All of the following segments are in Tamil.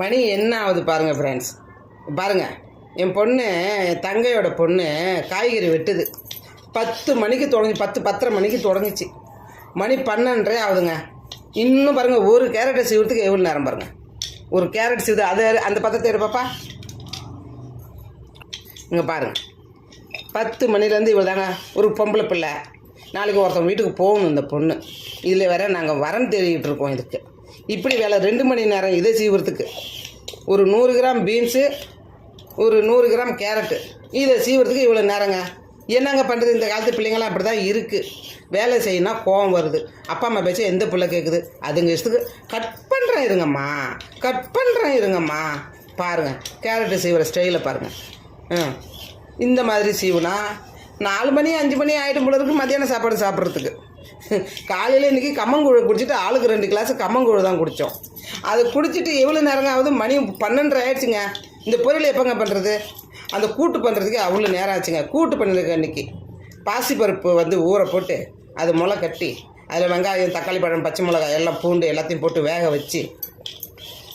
மணி என்ன ஆகுது பாருங்கள் ஃப்ரெண்ட்ஸ் பாருங்கள் என் பொண்ணு என் தங்கையோட பொண்ணு காய்கறி வெட்டுது. பத்து மணிக்கு தொடங்கி பத்து பத்தரை மணிக்கு தொடங்குச்சு. மணி பன்னெண்டரை ஆகுதுங்க. இன்னும் பாருங்கள் ஒரு கேரட்டை செய்வதுக்கு எவ்வளோ நேரம் பாருங்கள் ஒரு கேரட் செய்வது அது அந்த பத்தத்தை எடு பாப்பா. இங்கே பாருங்கள் பத்து மணிலேருந்து இவ்வளோ தாங்க ஒரு பொம்பளை பிள்ளை. நாளைக்கு ஒருத்தவங்க வீட்டுக்கு போகணும் இந்த பொண்ணு. இதில் வேற நாங்கள் வரன் தேடிக்கிட்டு இருக்கோம் இதுக்கு. இப்படி வேலை ரெண்டு மணி நேரம் இதை சீவுறதுக்கு. ஒரு நூறு கிராம் பீன்ஸு ஒரு நூறு கிராம் கேரட்டு. இதை சீவுறதுக்கு இவ்வளோ நேரங்க? என்னங்க பண்ணுறது இந்த காலத்து பிள்ளைங்களாம் அப்படி தான் இருக்குது வேலை செய்யணும் கோவம் வருது. அப்பா அம்மா பேச்ச எந்த பிள்ளை கேட்குது அதுங்க இஷ்டத்துக்கு கட் பண்ணுறேன் இருங்கம்மா. கட் பண்ணுறேன் இருங்கம்மா. பாருங்கள் கேரட்டு சீவுற ஸ்டைலை பாருங்கள் ஆ இந்த மாதிரி சீவுனா நாலு மணி அஞ்சு மணி ஆகிடும் போல இருக்கு மத்தியானம் சாப்பாடு சாப்பிட்றதுக்கு. காலையில் இன்றைக்கி கம்மங்கூழ் குடிச்சிட்டு ஆளுக்கு ரெண்டு கிளாஸ் கம்மங்கூழ் தான் குடித்தோம் அது குடிச்சிட்டு எவ்வளோ நேரம் ஆகுது மணி பன்னெண்டரை ஆயிடுச்சுங்க. இந்த பொரியல் எப்போங்க பண்ணுறது அந்த கூட்டு பண்ணுறதுக்கு அவ்வளோ நேரம் ஆச்சுங்க. கூட்டு பண்ணிருக்க அன்றைக்கி பாசிப்பருப்பு வந்து ஊற போட்டு அது முளை கட்டி அதில் வெங்காயம் தக்காளி பழம் பச்சை மிளகாய் எல்லாம் பூண்டு எல்லாத்தையும் போட்டு வேக வச்சு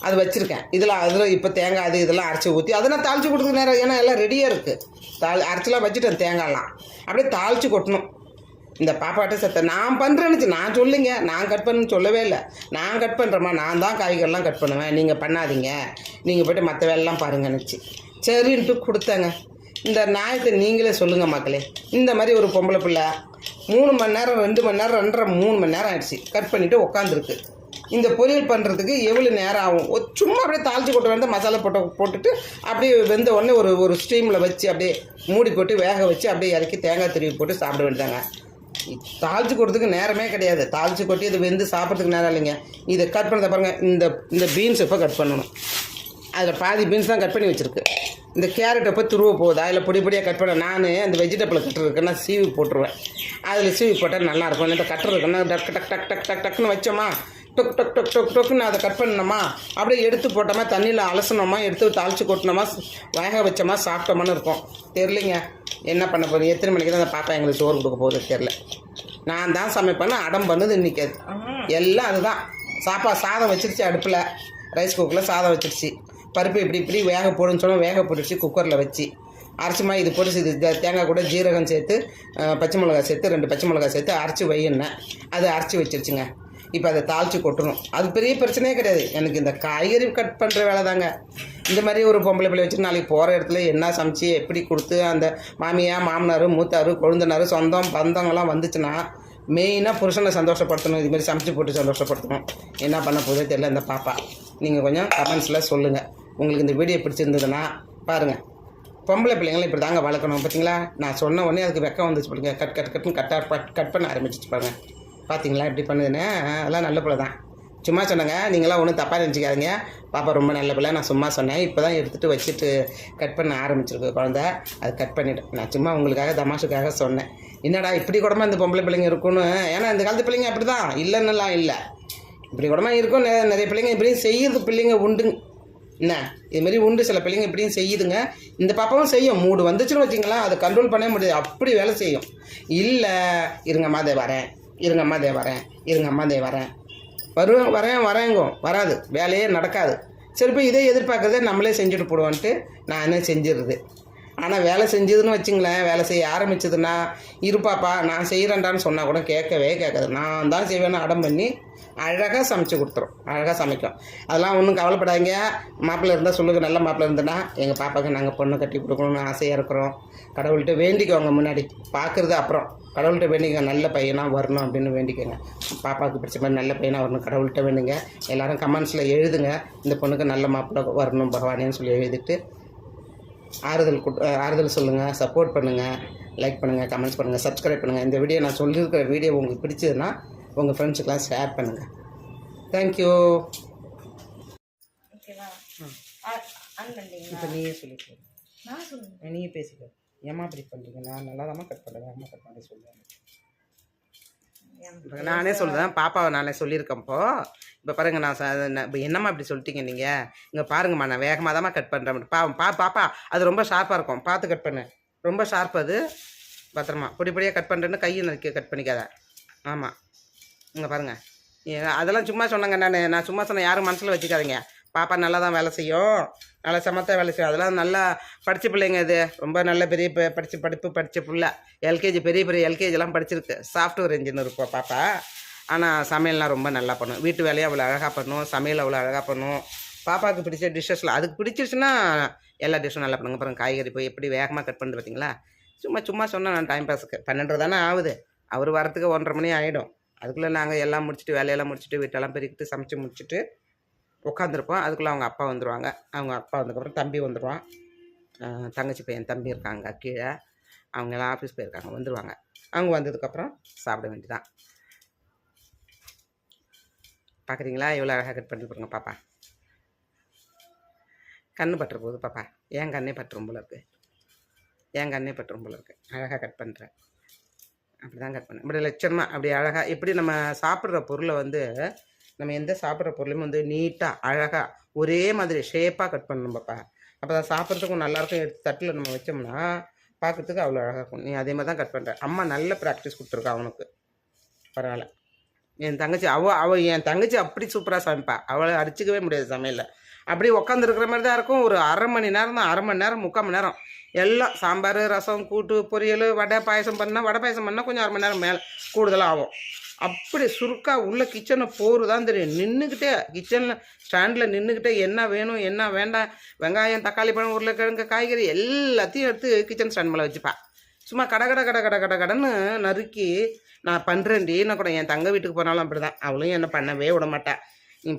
அது வச்சுருக்கேன். இதில் அதில் இப்போ தேங்காய் அது இதெல்லாம் அரைச்சி ஊற்றி அதை நான் தாளித்து கொடுக்குற நேரம் ஏன்னா எல்லாம் ரெடியாக இருக்குது தாள் அரைச்சிலாம் வச்சுட்டேன் தேங்காய்லாம். அப்படியே தாளித்து கொட்டணும். இந்த பாப்பாட்ட சத்த நான் பண்ணுறேன்னு நான் சொல்லுங்க. நான் கட் பண்ணுன்னு சொல்லவே இல்லை. நான் கட் பண்ணுறேம்மா நான் தான் காய்கறிலாம் கட் பண்ணுவேன். நீங்கள் பண்ணாதீங்க. நீங்கள் போய்ட்டு மற்ற வேலைலாம் பாருங்கன்னுச்சு சரின்ட்டு கொடுத்தேங்க. இந்த நியாயத்தை நீங்களே சொல்லுங்கள் மக்களே. இந்த மாதிரி ஒரு பொம்பளை பிள்ளை மூணு மணி நேரம் ரெண்டு மணி நேரம் ரெண்டரை மூணு மணி நேரம் ஆயிடுச்சு. கட் பண்ணிவிட்டு உட்காந்துருக்கு இந்த பொரியல் பண்ணுறதுக்கு எவ்வளோ நேரம் ஆகும்? சும்மா அப்படியே தாளித்து கொட்ட வேண்டாம் மசாலா போட்டு போட்டுட்டு அப்படியே வெந்த உடனே ஒரு ஒரு ஸ்டீமில் வச்சு அப்படியே மூடி போட்டு வேக வச்சு அப்படியே இறக்கி தேங்காய் திருவி போட்டு சாப்பிட வேண்டியதாங்க தாளித்து கொடுத்துக்கு நேரமே கிடையாது. தாளித்து கொட்டி இது வெந்து சாப்பிட்றதுக்கு நேரம் இல்லைங்க. இதை கட் பண்ணதை பாருங்கள் இந்த இந்த பீன்ஸ் இப்போ கட் பண்ணணும். அதில் பாதி பீன்ஸ் தான் கட் பண்ணி வச்சுருக்கு. இந்த கேரட் எப்போ துருவ போகுதா? இல்லை பொடி பொடியாக கட் பண்ண நான் அந்த வெஜிடபிள் கட்டர் இருக்குன்னா சீவி போட்டுருவேன். அதில் சீவி போட்டால் நல்லாயிருக்கும் இல்லை கட்டர் இருக்குன்னா டக் டக் டக் டக் டக் டக்குன்னு வச்சோமா? டொக் டொக் டொக் டொக் டொக்குன்னு அதை கட் பண்ணணுமா? அப்படியே எடுத்து போட்டோமா தண்ணியில் அலசணுமா எடுத்து தாளித்து கொட்டினோமா வேக வச்சோமா சாப்பிட்டோமான்னு இருக்கும். தெரிலிங்க என்ன பண்ண போகுது? எத்தனை மணிக்கு தான் அந்த பாப்பா எங்களுக்கு சோறு கொடுக்க போகுது தெரில நான் தான் சமைப்பேன்னு அடம் பண்ணது இன்னைக்கு அது. எல்லாம் அதுதான். சாப்பா சாதம் வச்சிருச்சு அடுப்பில். ரைஸ் குக்கரில் சாதம் வச்சிருச்சு. பருப்பு இப்படி இப்படி வேக போடுன்னு சொன்னால் வேக போட்டுருச்சு குக்கரில் வச்சு. அரைச்சிமா இது போட்டு இது தேங்காய் கூட ஜீரகம் சேர்த்து பச்சை மிளகாய் சேர்த்து ரெண்டு பச்சை மிளகாய் சேர்த்து அரைச்சி வையினேன் அது அரைச்சி வச்சிருச்சுங்க. இப்போ அதை தாளித்து கொட்டணும். அது பெரிய பிரச்சனையே கிடையாது. எனக்கு இந்த காய்கறி கட் பண்ணுற வேலை தாங்க. இந்த மாதிரி ஒரு பொம்பளை பிள்ளை வச்சு நாளைக்கு போகிற இடத்துல என்ன சமைச்சு எப்படி கொடுத்து அந்த மாமியா மாமனார் மூத்தார் கொழுந்தனார் சொந்தம் பந்தங்கள்லாம் வந்துச்சுன்னா மெயினாக புருஷனை சந்தோஷப்படுத்தணும். இது மாதிரி சமைச்சு போட்டு சந்தோஷப்படுத்தணும். என்ன பண்ண போதே தெரியல இந்த பாப்பா. நீங்கள் கொஞ்சம் கமெண்ட்ஸில் சொல்லுங்கள் உங்களுக்கு இந்த வீடியோ பிடிச்சிருந்ததுன்னா பாருங்கள் பொம்பளை பிள்ளைங்களை இப்படி தாங்க வளர்க்கணும். பார்த்தீங்களா நான் சொன்ன உடனே அதுக்கு வெக்கம் வந்துச்சு பாருங்க. கட் கட் கட்னு கட்டாக கட் பண்ண ஆரம்பிச்சிச்சு பாருங்க. பார்த்தீங்களா இப்படி பண்ணுதுன்னு. அதெல்லாம் நல்ல பிள்ளை தான். சும்மா சொன்னேங்க நீங்களாம் ஒன்றும் தப்பாக நினச்சிக்காதீங்க பாப்பா ரொம்ப நல்ல பிள்ளை நான் சும்மா சொன்னேன். இப்போ தான் எடுத்துகிட்டு வச்சுட்டு கட் பண்ண ஆரம்பிச்சிருக்கு குழந்த. அது கட் பண்ணிவிட்டேன் நான் சும்மா உங்களுக்காக தமாஷுக்காக சொன்னேன். என்னடா இப்படி கூடமா இந்த பொம்பளை பிள்ளைங்க இருக்கும்னு? ஏன்னா இந்த காலத்து பிள்ளைங்க அப்படி தான் இல்லைன்னுலாம் இல்லை. இப்படி கூடமா இருக்கும் நிறைய பிள்ளைங்க இப்படியும் செய்யுது. பிள்ளைங்க உண்டுங்க என்ன? இதுமாரி உண்டு. சில பிள்ளைங்க இப்படியும் செய்யுதுங்க. இந்த பாப்பாவும் செய்யும். மூடு வந்துச்சுன்னு வச்சிங்களா அதை கண்ட்ரோல் பண்ணவே முடியாது. அப்படி வேலை செய்யும். இல்லை இருங்கம்மா அதை வரேன். இருங்கம்மா தே வரேன். இருங்கம்மா தே வரேன். வருவேன் வரேன் வரேங்கும் வராது. வேலையே நடக்காது. சரி இப்போ இதே எதிர்பார்க்குறதே நம்மளே செஞ்சுட்டு போடுவோன்ட்டு என்ன செஞ்சிடுறது? ஆனால் வேலை செஞ்சதுன்னு வச்சுங்களேன். வேலை செய்ய ஆரம்பிச்சதுன்னா இருப்பாப்பா நான் செய்கிறேன்டான்னு சொன்னால் கூட கேட்கவே கேட்காது. நான் தான் செய்வேன்னு அடம் பண்ணி அழகாக சமைச்சு கொடுத்துரும். அழகாக சமைக்கும். அதெல்லாம் ஒன்றும் கவலைப்படாதீங்க. மாப்பிள்ளை இருந்தால் சொல்லுங்கள் நல்ல மாப்பிள்ளை இருந்தேன்னா எங்கள் பாப்பாவுக்கு நாங்கள் பொண்ணு கட்டி கொடுக்கணும்னு ஆசையாக இருக்கிறோம். கடவுள்கிட்ட வேண்டிக்கோங்க முன்னாடி. பார்க்குறது அப்புறம். கடவுள்கிட்ட வேண்டிக்கோங்க. நல்ல பையனாக வரணும் அப்படின்னு வேண்டிக்கோங்க. பாப்பாவுக்கு பிடிச்ச மாதிரி நல்ல பையனாக வரணும். கடவுள்கிட்ட வேண்டுங்க எல்லோரும் கமெண்ட்ஸில் எழுதுங்க. இந்த பொண்ணுக்கு நல்ல மாப்பிள்ளை வரணும் பகவானேன்னு சொல்லி எழுதிட்டு ஆறுதல் கொடு ஆறுதல் சொல்லுங்கள் சப்போர்ட் பண்ணுங்கள் லைக் பண்ணுங்கள் கமெண்ட்ஸ் பண்ணுங்கள் சப்ஸ்கிரைப் பண்ணுங்கள் இந்த வீடியோ நான் சொல்லியிருக்கிற வீடியோ உங்களுக்கு பிடிச்சதுன்னா உங்கள் ஃப்ரெண்ட்ஸுக்கெலாம் ஷேர் பண்ணுங்கள் தேங்க்யூ ஓகேவா? இப்போ நீயே சொல்லிக்கோ நீயே பேசிக்கோ. ஏம்மா இப்படி பண்ணுறீங்க நான் நல்லா தான் கட் பண்ணுறேன் அம்மா கட் பண்ணி சொல்லுவேன் நானே சொல்லுவேன் பாப்பாவை நானே சொல்லியிருக்கேன்ப்போ இப்போ. பாருங்க நான் ச- நான் இப்போ என்னம்மா இப்படி சொல்லிட்டீங்க நீங்கள் இங்கே பாருங்கம்மா நான் வேகமாக தாம்மா கட் பண்ணுறேன் பா பா பாப்பா அது ரொம்ப ஷார்ப்பாக இருக்கும். பார்த்து கட் பண்ணு. ரொம்ப ஷார்ப் அது. பத்திரமா பொடி பொடியாக கட் பண்ணுறேன்னு கையை நறுக்கி கட் பண்ணிக்காத. ஆமாம் இங்கே பாருங்கள் அதெல்லாம் சும்மா சொன்னேங்க நான். நான் சும்மா சொன்னேன் யாரும் மனசில் வச்சுக்காதீங்க. பாப்பா நல்லா தான் வேலை செய்யும். நல்லா சமத்தா வேலை செய்யும். அதெல்லாம் நல்லா படித்த பிள்ளைங்க இது. ரொம்ப நல்ல பெரிய படித்த படிப்பு படித்த பிள்ளை. எல்கேஜி பெரிய பெரிய எல்கேஜிலாம் படிச்சிருக்கு. சாஃப்ட்வேர் இன்ஜினியர் இருக்கும் பாப்பா. ஆனால் சமையல்லாம் ரொம்ப நல்லா பண்ணும். வீட்டு வேலையை அவ்வளோ அழகாக பண்ணும். சமையல் அவ்வளோ அழகாக பண்ணும். பாப்பாவுக்கு பிடிச்ச டிஷ்ஷஸில் அதுக்கு பிடிச்சிருச்சுன்னா எல்லா டிஷ்ஷும் நல்லா பண்ணுங்க. அப்புறம் காய்கறி போய் எப்படி வேகமாக கட் பண்ணுறது பார்த்தீங்களா சும்மா சும்மா சொன்னால் நான் டைம் பாஸுக்கு பன்னெண்டு தானே ஆகுது. அவர் வரத்துக்கு ஒன்றரை மணி ஆகிடும் அதுக்குள்ளே நாங்கள் எல்லாம் முடிச்சுட்டு வேலையெல்லாம் முடிச்சுட்டு வீட்டெல்லாம் பெருக்கிட்டு சமைச்சு முடிச்சுட்டு உட்காந்துருப்போம் அதுக்குள்ளே அவங்க அப்பா வந்துடுவாங்க அவங்க அப்பா வந்ததுக்கப்புறம் தம்பி வந்துடுவான் தங்கச்சி பையன் தம்பி இருக்காங்க கீழே. அவங்க எல்லாம் ஆஃபீஸ் போயிருக்காங்க. வந்துடுவாங்க அவங்க வந்ததுக்கப்புறம் சாப்பிட வேண்டியதான் பார்க்குறீங்களா எவ்வளோ அழகாக கட் பண்ணி கொடுங்க பாப்பா. கண்ணு பட்டுற போகுது பாப்பா. என் கண்ணே பட்டுரும் போல இருக்குது என் கண்ணே பட்டுரும் போல இருக்குது அழகாக கட் பண்ணுறேன் அப்படி தான் கட் பண்ணேன் இப்படி லட்சணமாக அப்படி அழகாக எப்படி நம்ம சாப்பிட்ற பொருளை வந்து நம்ம எந்த சாப்பிட்ற பொருளையும் வந்து நீட்டாக அழகாக ஒரே மாதிரி ஷேப்பாக கட் பண்ணணும் பாப்பா. அப்போ தான் சாப்பிட்றதுக்கும் நல்லாயிருக்கும். எடுத்து தட்டில் நம்ம வச்சோம்னா பார்க்கறதுக்கு அவ்வளோ அழகாக இருக்கும். நீ அதே மாதிரி தான் கட் பண்ணுற அம்மா நல்ல ப்ராக்டிஸ் கொடுத்துருக்கா அவனுக்கு பரவாயில்ல. என் தங்கச்சி அவ அவள் என் தங்கச்சி அப்படி சூப்பராக சமைப்பா. அவளை அடிச்சிக்கவே முடியாது சமையலில். அப்படியே உட்காந்துருக்கிற மாதிரி தான் இருக்கும். ஒரு அரை மணி நேரம் தான். அரை மணி நேரம் முக்கால் மணி நேரம். எல்லாம் சாம்பார் ரசம் கூட்டு பொரியல் வடை பாயசம் பண்ணால் வடை பாயசம் பண்ணால் கொஞ்சம் அரை மணி நேரம் மேலே கூடுதலாக ஆகும். அப்படி சுருக்காக உள்ள கிச்சனை போரு தான் தெரியும். நின்றுக்கிட்டே கிச்சனில் ஸ்டாண்டில் நின்றுக்கிட்டே என்ன வேணும் என்ன வேண்டாம் வெங்காயம் தக்காளி பழம் உருளைக்கிழங்கு காய்கறி எல்லாத்தையும் எடுத்து கிச்சன் ஸ்டாண்ட் மேலே வச்சுப்பா. சும்மா கட கட கட கட கட கடன்னு நறுக்கி நான் பண்ணுறேன்டி நான் கூட என் தங்க வீட்டுக்கு போனாலும் அப்படி தான் அவளும் என்ன பண்ணவே விட மாட்டேன்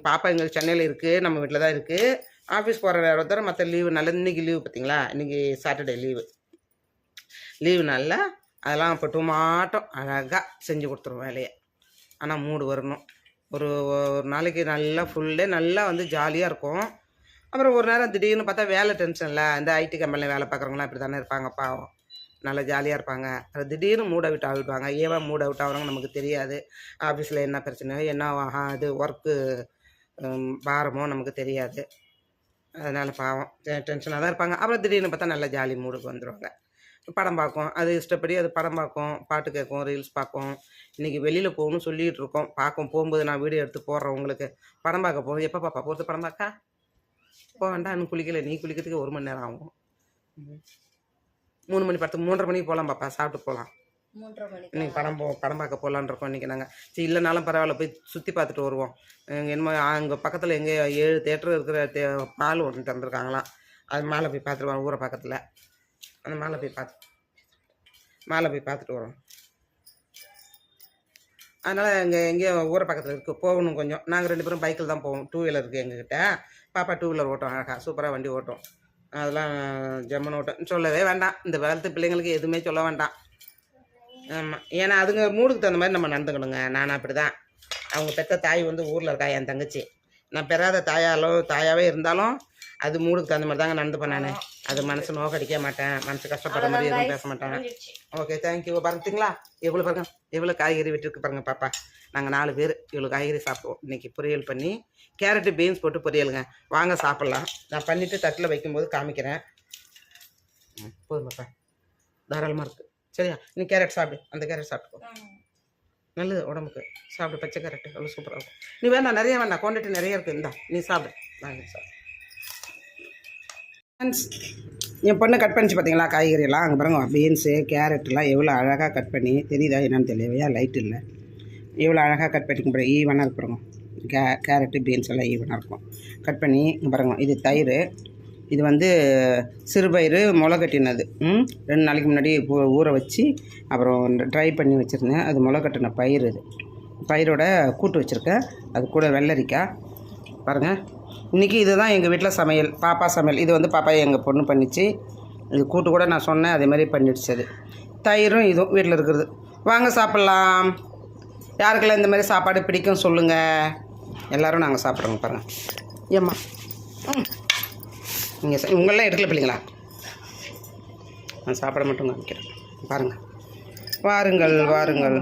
பாப்பா எங்களுக்கு சென்னையில் இருக்குது நம்ம வீட்டில் தான் இருக்குது ஆஃபீஸ் போகிற நேரம் தவிர மற்ற லீவு நல்ல இன்றைக்கி லீவு பார்த்தீங்களா இன்றைக்கி சாட்டர்டே லீவு லீவு நல்லா அதெல்லாம் அப்போ மாட்டோம். அழகாக செஞ்சு கொடுத்துருவோம் வேலையை. ஆனால் மூடு வரணும். ஒரு ஒரு நாளைக்கு நல்லா ஃபுல் டே நல்லா வந்து ஜாலியாக இருக்கும். அப்புறம் ஒரு நேரம் திடீர்னு பார்த்தா வேலை டென்ஷனில் இந்த ஐடி கம்பெனியில் வேலை பார்க்குறவங்களாம் இப்படி தானே இருப்பாங்க பாவம். நல்லா ஜாலியாக இருப்பாங்க. அப்புறம் திடீர்னு மூட் அவுட் ஆகிப்பாங்க ஏவா மூட் அவுட் ஆகுறாங்க நமக்கு தெரியாது. ஆஃபீஸில் என்ன பிரச்சனை என்ன ஆஹா, இது ஒர்க்கு பாரமோ நமக்கு தெரியாது. அதனால் பாவம். டென்ஷனாக தான் இருப்பாங்க. அப்புறம் திடீர்னு பார்த்தா நல்லா ஜாலி மூடுக்கு வந்துடுவாங்க படம் பார்க்கும் அது இஷ்டப்படி அது படம் பார்க்கும் பாட்டு கேட்கும் ரீல்ஸ் பார்க்கும் இன்றைக்கி வெளியில் போகணும்னு சொல்லிகிட்டு இருக்கோம். பார்க்கும். போகும்போது நான் வீடியோ எடுத்து போடுறேன் உங்களுக்கு. படம் பார்க்க போகும் எப்போ பாப்பா போகிறது படம் பார்க்க? போக வேண்டாம் இன்னும் குளிக்கல. நீ குளிக்கிறதுக்கு ஒரு மணி நேரம் ஆகும். மூணு மணி பத்து மூன்றரை மணிக்கு போகலாம் பாப்பா. சாப்பிட்டு போகலாம் இன்னைக்கு படம் போ படம் பார்க்க போகலான்னு இருக்கோம் இன்றைக்கி நாங்கள் சரி இல்லைனாலும் பரவாயில்ல. போய் சுற்றி பார்த்துட்டு வருவோம். என்னமோ அங்கே பக்கத்தில் எங்கே ஏழு தேட்டர் இருக்கிற தே மால் ஒன்று திறந்துருக்காங்களாம். அது மேலே போய் பார்த்துட்டு ஊரை பக்கத்தில். அந்த மாலை போய் பார்த்து மாலை போய் பார்த்துட்டு வரோம் அதனால் இங்கே எங்கேயோ ஊரை பக்கத்தில் இருக்குது போகணும் கொஞ்சம். நாங்கள் ரெண்டு பேரும் பைக்கில் தான் போவோம். டூ வீலர் இருக்குது எங்ககிட்ட. பாப்பா டூ வீலர் ஓட்டும். அழகா சூப்பராக வண்டி ஓட்டும். அதெல்லாம் ஜம்மன் ஓட்டும். சொல்லவே வேண்டாம். இந்த காலத்து பிள்ளைங்களுக்கு எதுவுமே சொல்ல வேண்டாம். ஆமாம் ஏன்னா அதுங்க மூடுக்கு தகுந்த மாதிரி நம்ம நடந்துக்கணுங்க. நான் அப்படி தான் அவங்க பெற்ற தாய் வந்து ஊரில் இருக்கா என் தங்கச்சி. நான் பெறாத தாயாலோ தாயாவே இருந்தாலும் அது மூடுக்கு தகுந்த மாதிரி தாங்க நடந்துப்பேன் நான். அது மனசு நோக்கடிக்க மாட்டேன். மனசு கஷ்டப்படுற மாதிரி எதுவும் பேச மாட்டேன். ஓகே தேங்க்யூ பார்த்தீங்களா எவ்வளோ பாருங்க எவ்வளோ காய்கறி விட்டுருக்கு பாருங்க பாப்பா. நாங்கள் நாலு பேர் இவ்வளோ காய்கறி சாப்பிடுவோம். இன்னைக்கு பொரியல் பண்ணி கேரட்டு பீன்ஸ் போட்டு பொரியலுங்க. வாங்க சாப்பிட்லாம். நான் பண்ணிவிட்டு தட்டில் வைக்கும்போது காமிக்கிறேன். போதும் பாப்பா. தாராளமாக இருக்குது சரியா? நீ கேரட் சாப்பிடு. அந்த கேரட் சாப்பிட்டுக்கோ. நல்லது உடம்புக்கு. சாப்பிடு பச்சை கேரட்டு. அவ்வளோ சூப்பராக இருக்கும். நீ வேண்டாம் நிறைய வேண்டாம். குவான்டிட்டி நிறைய இருக்குது இந்தா நீ சாப்பிடு. வாங்கி சாப்பிடு. என் பொண்ணு கட் பண்ணிச்சு பார்த்தீங்களா காய்கறியெல்லாம் அங்கே பாருங்க பீன்ஸு கேரட்லாம் எவ்வளோ அழகாக கட் பண்ணி தெரியுதா என்னென்னு தெரியலையா லைட் இல்லை. எவ்வளோ அழகாக கட் பண்ணி பாருங்க ஈவனாக இருக்கிறோம் கே கேரட்டு பீன்ஸ் எல்லாம் ஈவனாக இருக்கும். கட் பண்ணி பாருங்க இது தயிர். இது வந்து சிறுபயிறு முளை கட்டினது. ம் ரெண்டு நாளைக்கு முன்னாடி ஊற வச்சு அப்புறம் ட்ரை பண்ணி வச்சுருந்தேன். அது முளை கட்டின பயிர் இது. பயிரோட கூட்டு வச்சுருக்கேன். அது கூட வெள்ளரிக்காய். பாருங்கள் இன்றைக்கி இதுதான் எங்கள் வீட்டில் சமையல். பாப்பா சமையல். இது வந்து பாப்பா எங்கள் பொண்ணு பண்ணிச்சு. இது கூட்டு கூட நான் சொன்னேன். அதே மாதிரி பண்ணிடுச்சு அது. தயிரும் இதுவும் வீட்டில் இருக்கிறது வாங்க சாப்பிட்லாம். யாருக்கெல்லாம் இந்த மாதிரி சாப்பாடு பிடிக்கும் சொல்லுங்கள் எல்லோரும் நாங்கள் சாப்பிட்றோங்க பாருங்கள் ஏம்மா. ம். நீங்கள் உங்களெலாம் எடுக்கல பிள்ளைங்களா? நான் சாப்பிட மட்டும் காமிக்கிறேன். பாருங்கள் வாருங்கள் வாருங்கள்.